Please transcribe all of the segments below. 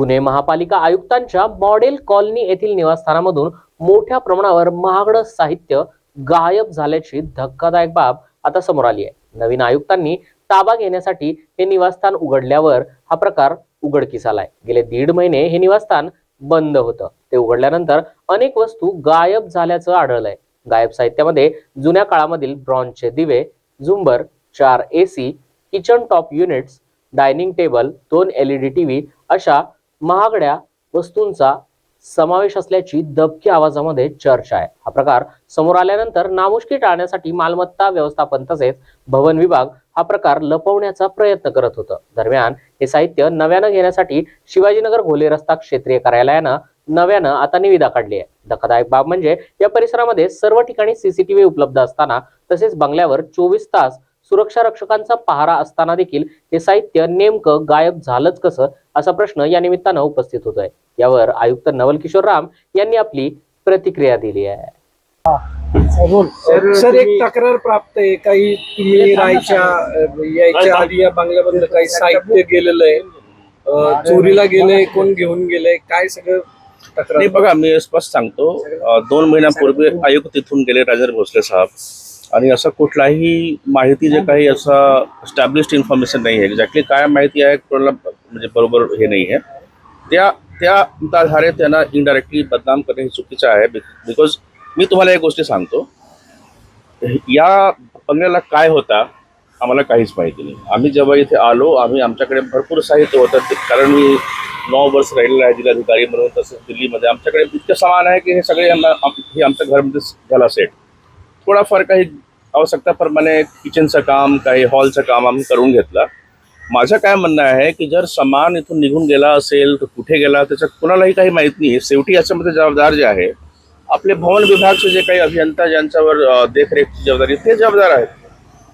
पुणे महापालिका आयुक्तांच्या model colony येथील निवासस्थानामधून मोठ्या प्रमाणावर महागडं साहित्य गायब झाल्याची धक्कादायक बाब आता समोर आली आहे. नवीन आयुक्तांनी ताबा घेण्यासाठी हे निवासस्थान उघडल्यावर हा प्रकार उघडकीस आलाय. गेले दीड महिने हे निवासस्थान बंद होतं. ते उघडल्यानंतर अनेक वस्तू गायब झाल्याचं आढळलंय. गायब साहित्यामध्ये जुन्या काळामधील ब्रॉन्झचे दिवे झुंबर चार AC kitchen top units dining table दोन एलईडी टीव्ही अशा महागड्या वस्तूंचा समावेश असल्याची दबकी आवाजामध्ये चर्चा आहे. हा प्रकार समोर आल्यानंतर नामुष्की टाळण्यासाठी मालमत्ता व्यवस्थापन तसेच भवन विभाग हा प्रकार लपवण्याचा प्रयत्न करत होतं. दरम्यान हे साहित्य नव्यानं घेण्यासाठी शिवाजीनगर घोले रस्ता क्षेत्रीय कार्यालयानं नव्यानं आता निविदा काढली आहे. धक्कादायक बाब म्हणजे या परिसरामध्ये सर्व ठिकाणी सीसीटीव्ही उपलब्ध असताना तसेच बंगल्यावर चोवीस तास सुरक्षा रक्षकांचा पहारा असताना देखील हे साहित्य नेमकं गायब झालंच कसं असा प्रश्न या निमित्तानं उपस्थित होतोय. यावर आयुक्त नवल किशोर राम यांनी आपली प्रतिक्रिया दिली आहे. सर सर एक तक्रार प्राप्त आहे. काही तुम्ही राहायच्या यायच्या आधी या बंगल्यामधलं काही साहित्य गेलेलं आहे. चोरीला गेलंय कोण घेऊन गेलंय काय सगळं तक्रार? नाही बघा मी स्पष्ट सांगतो. दोन महिन्यापूर्वी आयुक्त तिथून गेले राजेंद्र भोसले साहेब. आणि असं कुठलाही माहिती जे काही असं स्टॅब्लिश्ड इन्फॉर्मेशन नाही आहे. एक्झॅक्टली काय माहिती आहे कोणाला म्हणजे बरोबर हे नाही आहे. त्या त्या आधारे त्यांना इनडायरेक्टली बदनाम करणे हे चुकीचं आहे बिकॉज मी तुम्हाला एक गोष्ट सांगतो. या पंगड्याला काय होता आम्हाला काहीच माहिती नाही. आम्ही जेव्हा इथे आलो आम्ही आमच्याकडे भरपूर साहित्य होतं. ते- कारण मी नऊ वर्ष राहिलेला आहे जिल्हाधिकारी म्हणून तसंच दिल्लीमध्ये. आमच्याकडे इतकं सामान आहे की हे सगळे आम्हा- आम- हे आमच्या घरामध्ये झाला सेट थोडाफार काही आवश्यकताप्रमाणे किचनचं काम काही हॉलचं काम आम्ही करून घेतलं. माझं काय म्हणणं आहे की जर सामान इथून निघून गेला असेल तर कुठे गेला त्याच्यात कुणालाही काही माहीत नाही. शेवटी याच्यामध्ये जबाबदार जे आहे आपले भवन विभागचे जे काही अभियंता ज्यांच्यावर देखरेखची जबाबदारी ते जबाबदार आहेत.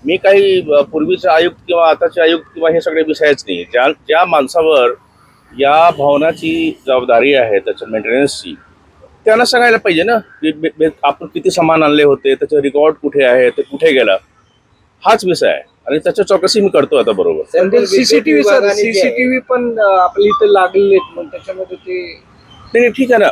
मी काही पूर्वीचे आयुक्त किंवा आताचे आयुक्त किंवा हे सगळे विषयच नाही. ज्या ज्या माणसावर या भवनाची जबाबदारी आहे त्याच्या मेंटेनन्सची त्यांना सांगायला पाहिजे ना की आपण किती सामान आणले होते त्याचं रेकॉर्ड कुठे आहे ते कुठे गेला हाच विषय आहे. आणि त्याच्या चौकशी मी करतो आता बरोबर. सीसीटीव्ही सर सीसीटीव्ही पण आपल्या इथे लागलेले त्याच्यामध्ये ते नाही, ठीक आहे ना.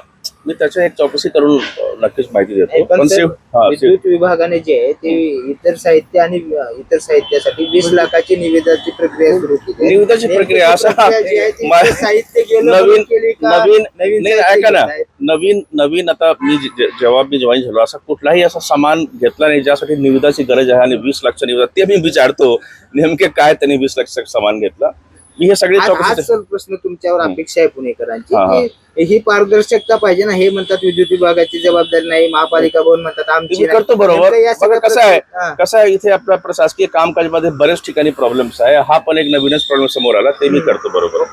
मी त्याच्या एक चौकशी करून नक्कीच माहिती देतो पण सर, हा, विद्युत विभागाने जे आहे ते इतर साहित्य आणि इतर साहित्यासाठी वीस लाखाची निविदाची प्रक्रिया सुरू केली आहे. निविदाची नेमकी प्रक्रिया ती असा प्रक्रिया जी आहे ती मा- इतर साहित्य गेलं नवीन म्हणून केली का? नवीन नवीन नाही साहित्य ऐका ना? नवीन नवीन आता मी जे- जे- जेव्हा मी जॉईन झालो असा कुठलाही असा सामान घेतला नाही ज्यासाठी निविदाची गरज आहे आणि वीस लाखच्या निविदा ते मी विचारतो नेमके काय त्यांनी वीस लाखचं सामान घेतलं हे सगळे आज सर प्रश्न तुमच्यावर. अपेक्षा आहे पुणेकरांची हा. की पारदर्शकता पाहिजे ना हे म्हणतात विद्युत विभागाची जबाबदारी नाही महापालिका भवन म्हणतात आमची मी नाही. करतो बरोबर. नेमकं या बघा सगळ्या कसं आहे? हा. कसं आहे इथे आपल्या प्रशासकीय कामकाजमध्ये बरेच ठिकाणी प्रॉब्लेम्स आहे. हा पण एक नवीनच प्रॉब्लेम समोर आला ते मी करतो बरोबर.